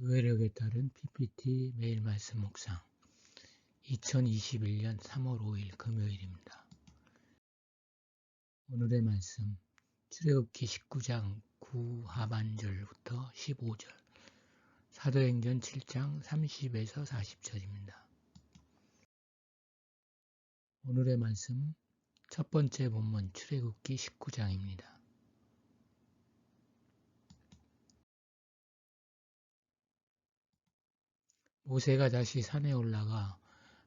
교회력에 따른 PPT 매일 말씀 묵상 2021년 3월 5일 금요일입니다. 오늘의 말씀 출애굽기 19장 9 하반절부터 15절 사도행전 7장 30에서 40절입니다. 오늘의 말씀 첫 번째 본문 출애굽기 19장입니다. 모세가 다시 산에 올라가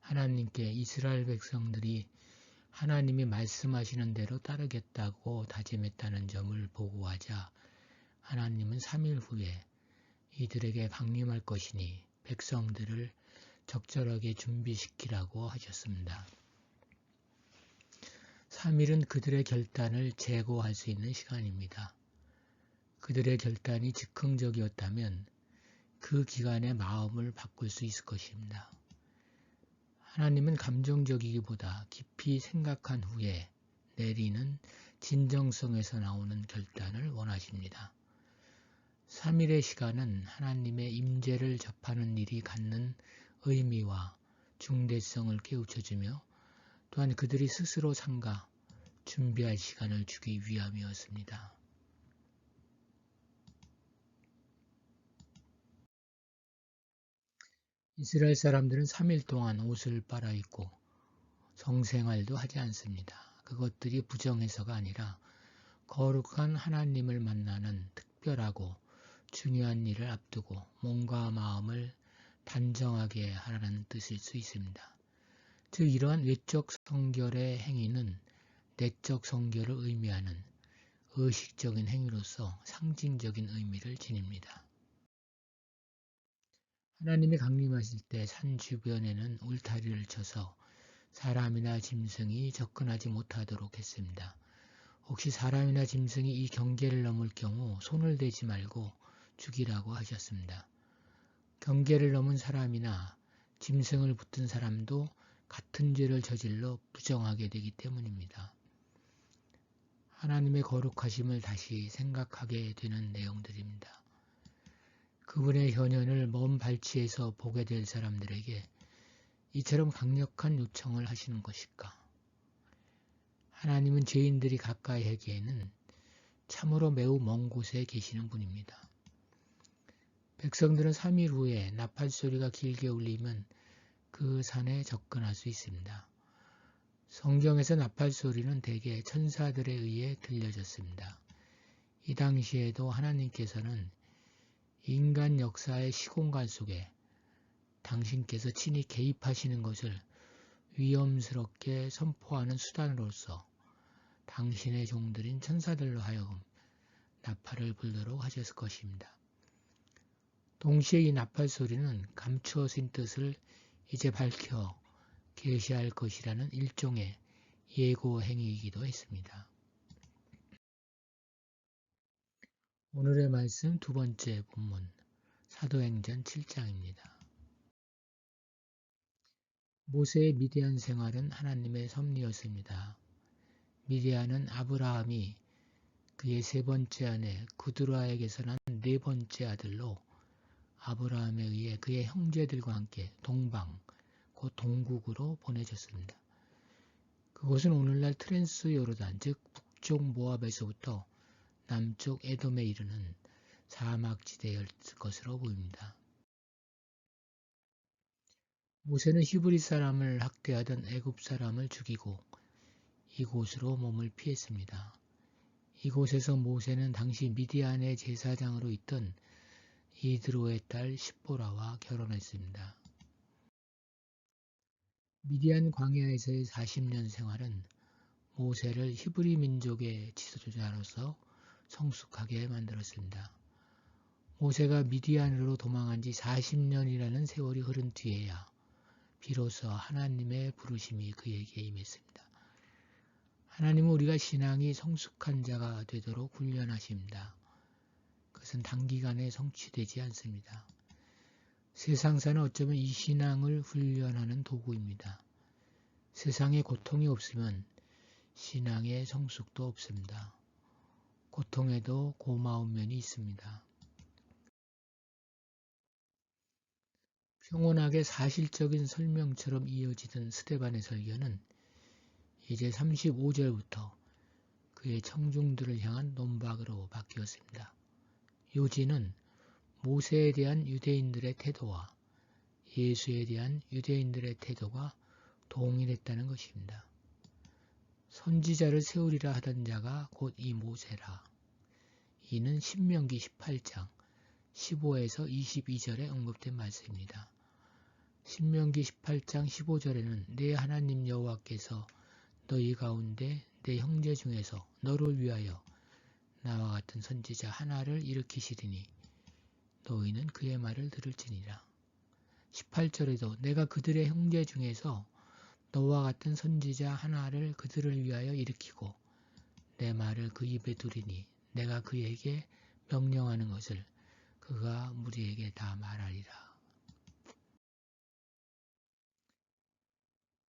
하나님께 이스라엘 백성들이 하나님이 말씀하시는 대로 따르겠다고 다짐했다는 점을 보고하자 하나님은 3일 후에 이들에게 강림할 것이니 백성들을 적절하게 준비시키라고 하셨습니다. 3일은 그들의 결단을 재고할 수 있는 시간입니다. 그들의 결단이 즉흥적이었다면 그 기간에 마음을 바꿀 수 있을 것입니다. 하나님은 감정적이기보다 깊이 생각한 후에 내리는 진정성에서 나오는 결단을 원하십니다. 3일의 시간은 하나님의 임재를 접하는 일이 갖는 의미와 중대성을 깨우쳐주며 또한 그들이 스스로 상가 준비할 시간을 주기 위함이었습니다. 이스라엘 사람들은 3일 동안 옷을 빨아입고 성생활도 하지 않습니다. 그것들이 부정해서가 아니라 거룩한 하나님을 만나는 특별하고 중요한 일을 앞두고 몸과 마음을 단정하게 하라는 뜻일 수 있습니다. 즉 이러한 외적 성결의 행위는 내적 성결을 의미하는 의식적인 행위로서 상징적인 의미를 지닙니다. 하나님이 강림하실 때 산 주변에는 울타리를 쳐서 사람이나 짐승이 접근하지 못하도록 했습니다. 혹시 사람이나 짐승이 이 경계를 넘을 경우 손을 대지 말고 죽이라고 하셨습니다. 경계를 넘은 사람이나 짐승을 붙은 사람도 같은 죄를 저질러 부정하게 되기 때문입니다. 하나님의 거룩하심을 다시 생각하게 되는 내용들입니다. 그분의 현현을 먼 발치에서 보게 될 사람들에게 이처럼 강력한 요청을 하시는 것일까? 하나님은 죄인들이 가까이 하기에는 참으로 매우 먼 곳에 계시는 분입니다. 백성들은 3일 후에 나팔 소리가 길게 울리면 그 산에 접근할 수 있습니다. 성경에서 나팔 소리는 대개 천사들에 의해 들려졌습니다. 이 당시에도 하나님께서는 인간 역사의 시공간 속에 당신께서 친히 개입하시는 것을 위험스럽게 선포하는 수단으로서 당신의 종들인 천사들로 하여금 나팔을 불도록 하셨을 것입니다. 동시에 이 나팔 소리는 감추어 진 뜻을 이제 밝혀 계시할 것이라는 일종의 예고 행위이기도 했습니다. 오늘의 말씀 두 번째 본문 사도행전 7장입니다. 모세의 미디안 생활은 하나님의 섭리였습니다. 미디안은 아브라함이 그의 세 번째 아내 구드라에게서 난 네 번째 아들로 아브라함에 의해 그의 형제들과 함께 동방, 곧 동국으로 보내졌습니다. 그곳은 오늘날 트랜스 요르단, 즉 북쪽 모압에서부터 남쪽 에돔에 이르는 사막지대였을 것으로 보입니다. 모세는 히브리 사람을 학대하던 애굽 사람을 죽이고 이곳으로 몸을 피했습니다. 이곳에서 모세는 당시 미디안의 제사장으로 있던 이드로의 딸 십보라와 결혼했습니다. 미디안 광야에서의 40년 생활은 모세를 히브리 민족의 지도자로서 성숙하게 만들었습니다. 모세가 미디안으로 도망한 지 40년이라는 세월이 흐른 뒤에야 비로소 하나님의 부르심이 그에게 임했습니다. 하나님은 우리가 신앙이 성숙한 자가 되도록 훈련하십니다. 그것은 단기간에 성취되지 않습니다. 세상사는 어쩌면 이 신앙을 훈련하는 도구입니다. 세상에 고통이 없으면 신앙의 성숙도 없습니다. 고통에도 고마운 면이 있습니다. 평온하게 사실적인 설명처럼 이어지던 스테반의 설교는 이제 35절부터 그의 청중들을 향한 논박으로 바뀌었습니다. 요지는 모세에 대한 유대인들의 태도와 예수에 대한 유대인들의 태도가 동일했다는 것입니다. 선지자를 세우리라 하던 자가 곧 이 모세라. 이는 신명기 18장 15에서 22절에 언급된 말씀입니다. 신명기 18장 15절에는 내 하나님 여호와께서 너희 가운데 내 형제 중에서 너를 위하여 나와 같은 선지자 하나를 일으키시리니 너희는 그의 말을 들을지니라. 18절에도 내가 그들의 형제 중에서 너와 같은 선지자 하나를 그들을 위하여 일으키고 내 말을 그 입에 두리니 내가 그에게 명령하는 것을 그가 무리에게 다 말하리라.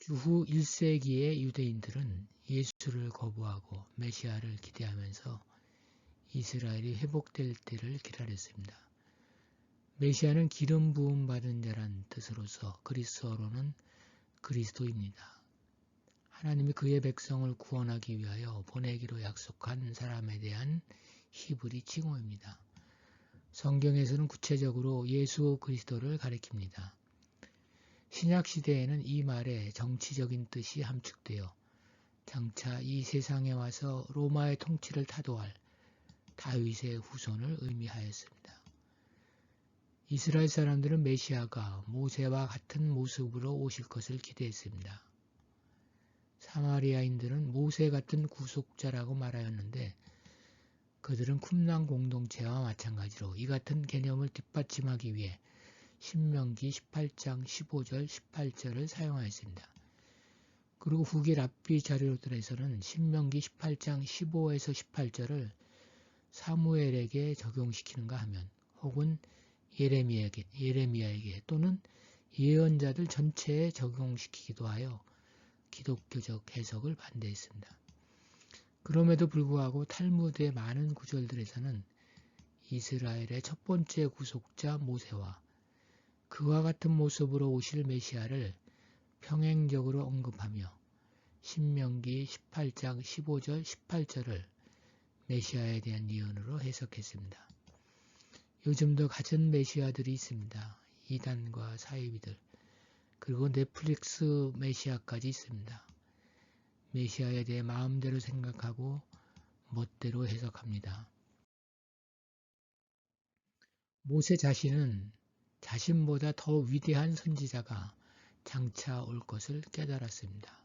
주후 1세기의 유대인들은 예수를 거부하고 메시아를 기대하면서 이스라엘이 회복될 때를 기다렸습니다. 메시아는 기름 부음 받은 자란 뜻으로서 그리스어로는 그리스도입니다. 하나님이 그의 백성을 구원하기 위하여 보내기로 약속한 사람에 대한 히브리 칭호입니다. 성경에서는 구체적으로 예수 그리스도를 가리킵니다. 신약 시대에는 이 말에 정치적인 뜻이 함축되어 장차 이 세상에 와서 로마의 통치를 타도할 다윗의 후손을 의미하였습니다. 이스라엘 사람들은 메시아가 모세와 같은 모습으로 오실 것을 기대했습니다. 사마리아인들은 모세 같은 구속자라고 말하였는데 그들은 쿰랑 공동체와 마찬가지로 이 같은 개념을 뒷받침하기 위해 신명기 18장 15절 18절을 사용하였습니다. 그리고 후기 랍비 자료들에서는 신명기 18장 15에서 18절을 사무엘에게 적용시키는가 하면 혹은 예레미야에게, 예레미야에게 또는 예언자들 전체에 적용시키기도 하여 기독교적 해석을 반대했습니다. 그럼에도 불구하고 탈무드의 많은 구절들에서는 이스라엘의 첫 번째 구속자 모세와 그와 같은 모습으로 오실 메시아를 평행적으로 언급하며 신명기 18장 15절 18절을 메시아에 대한 예언으로 해석했습니다. 요즘도 같은 메시아들이 있습니다. 이단과 사이비들 그리고 넷플릭스 메시아까지 있습니다. 메시아에 대해 마음대로 생각하고 멋대로 해석합니다. 모세 자신은 자신보다 더 위대한 선지자가 장차 올 것을 깨달았습니다.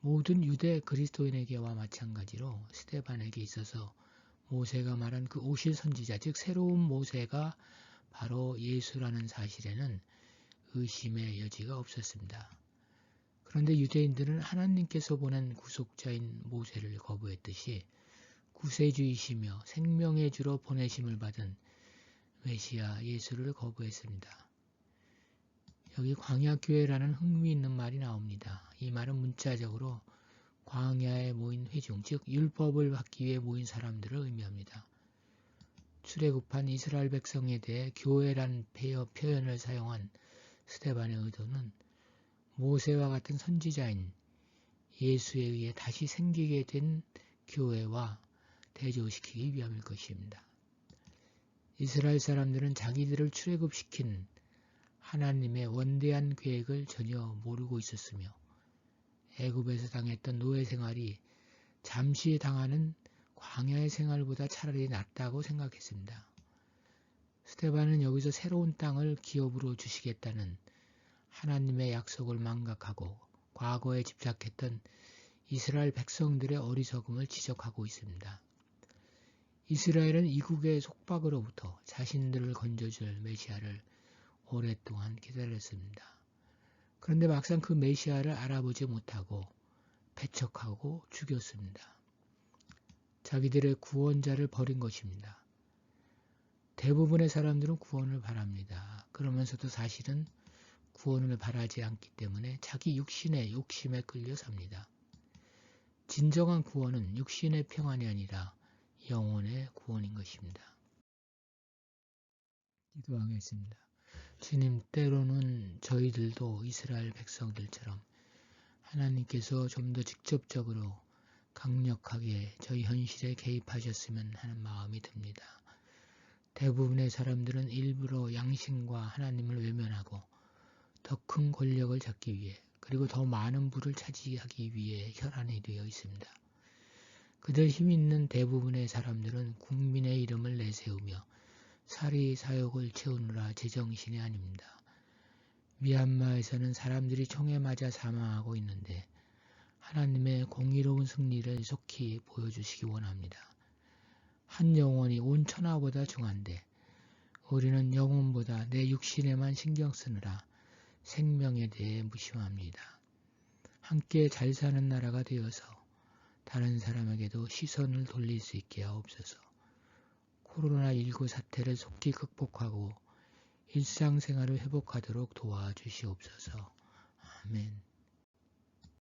모든 유대 그리스도인에게와 마찬가지로 스테반에게 있어서 모세가 말한 그 오실 선지자, 즉 새로운 모세가 바로 예수라는 사실에는 의심의 여지가 없었습니다. 그런데 유대인들은 하나님께서 보낸 구속자인 모세를 거부했듯이 구세주이시며 생명의 주로 보내심을 받은 메시아 예수를 거부했습니다. 여기 광야교회라는 흥미 있는 말이 나옵니다. 이 말은 문자적으로 광야에 모인 회중, 즉 율법을 받기 위해 모인 사람들을 의미합니다. 출애굽한 이스라엘 백성에 대해 교회란 표현을 사용한 스테반의 의도는 모세와 같은 선지자인 예수에 의해 다시 생기게 된 교회와 대조시키기 위함일 것입니다. 이스라엘 사람들은 자기들을 출애굽시킨 하나님의 원대한 계획을 전혀 모르고 있었으며 애굽에서 당했던 노예 생활이 잠시 당하는 광야의 생활보다 차라리 낫다고 생각했습니다. 스테반은 여기서 새로운 땅을 기업으로 주시겠다는 하나님의 약속을 망각하고 과거에 집착했던 이스라엘 백성들의 어리석음을 지적하고 있습니다. 이스라엘은 이국의 속박으로부터 자신들을 건져줄 메시아를 오랫동안 기다렸습니다. 그런데 막상 그 메시아를 알아보지 못하고 배척하고 죽였습니다. 자기들의 구원자를 버린 것입니다. 대부분의 사람들은 구원을 바랍니다. 그러면서도 사실은 구원을 바라지 않기 때문에 자기 육신의 욕심에 끌려 삽니다. 진정한 구원은 육신의 평안이 아니라 영혼의 구원인 것입니다. 기도하겠습니다. 주님 때로는 저희들도 이스라엘 백성들처럼 하나님께서 좀 더 직접적으로 강력하게 저희 현실에 개입하셨으면 하는 마음이 듭니다. 대부분의 사람들은 일부러 양심과 하나님을 외면하고 더 큰 권력을 잡기 위해 그리고 더 많은 부를 차지하기 위해 혈안이 되어 있습니다. 그들 힘 있는 대부분의 사람들은 국민의 이름을 내세우며 사리 사욕을 채우느라 제정신이 아닙니다. 미얀마에서는 사람들이 총에 맞아 사망하고 있는데 하나님의 공의로운 승리를 속히 보여주시기 원합니다. 한 영혼이 온 천하보다 중한데 우리는 영혼보다 내 육신에만 신경 쓰느라 생명에 대해 무심합니다. 함께 잘 사는 나라가 되어서 다른 사람에게도 시선을 돌릴 수 있게 하옵소서. 코로나19 사태를 속히 극복하고 일상생활을 회복하도록 도와주시옵소서. 아멘.